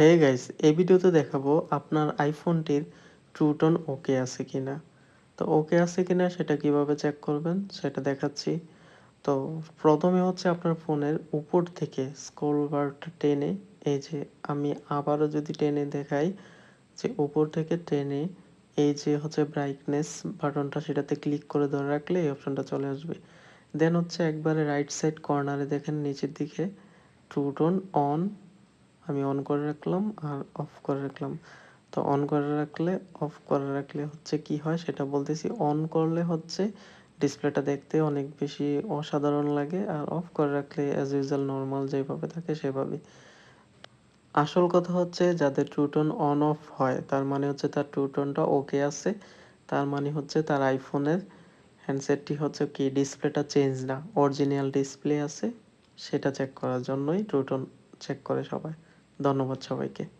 Hey guys এই ভিডিওতে দেখাবো আপনার আইফোনটির ট্রুটন ওকে আছে কিনা। তো ওকে আছে কিনা সেটা কীভাবে চেক করবেন সেটা দেখাচ্ছি। তো প্রথমে হচ্ছে আপনার ফোনের উপর থেকে স্ক্রল বারটা টেনে, এই যে আমি আবারও যদি টেনে দেখাই যে উপর থেকে টেনে এই যে হচ্ছে ব্রাইটনেস বাটনটা সেটাতে ক্লিক করে ধরে রাখলে এই অপশনটা চলে আসবে। দেন হচ্ছে একবারে রাইট সাইড কর্নারে দেখেন নিচের দিকে ট্রুটন অন আমি অন করে রাখলাম আর অফ করে রাখলাম। তো অন করে রাখলে অফ করে রাখলে হচ্ছে কি হয় সেটা বলতেছি অন করলে হচ্ছে ডিসপ্লেটা দেখতে অনেক বেশি অসাধারণ লাগে আর অফ করে রাখলে অ্যাজ ইউজুয়াল নর্মাল যেভাবে থাকে সেভাবে। আসল কথা হচ্ছে যাদের ট্রুটন অন অফ হয়, তার মানে হচ্ছে তার ট্রুটনটা ওকে আছে, তার মানে হচ্ছে তার আইফোনের হ্যান্ডসেটটি হচ্ছে কি ডিসপ্লেটা চেঞ্জ না। অরিজিনাল ডিসপ্লে আছে, সেটা চেক করার জন্যই ট্রুটন চেক করে সবাই। ধন্যবাদ সবাইকে।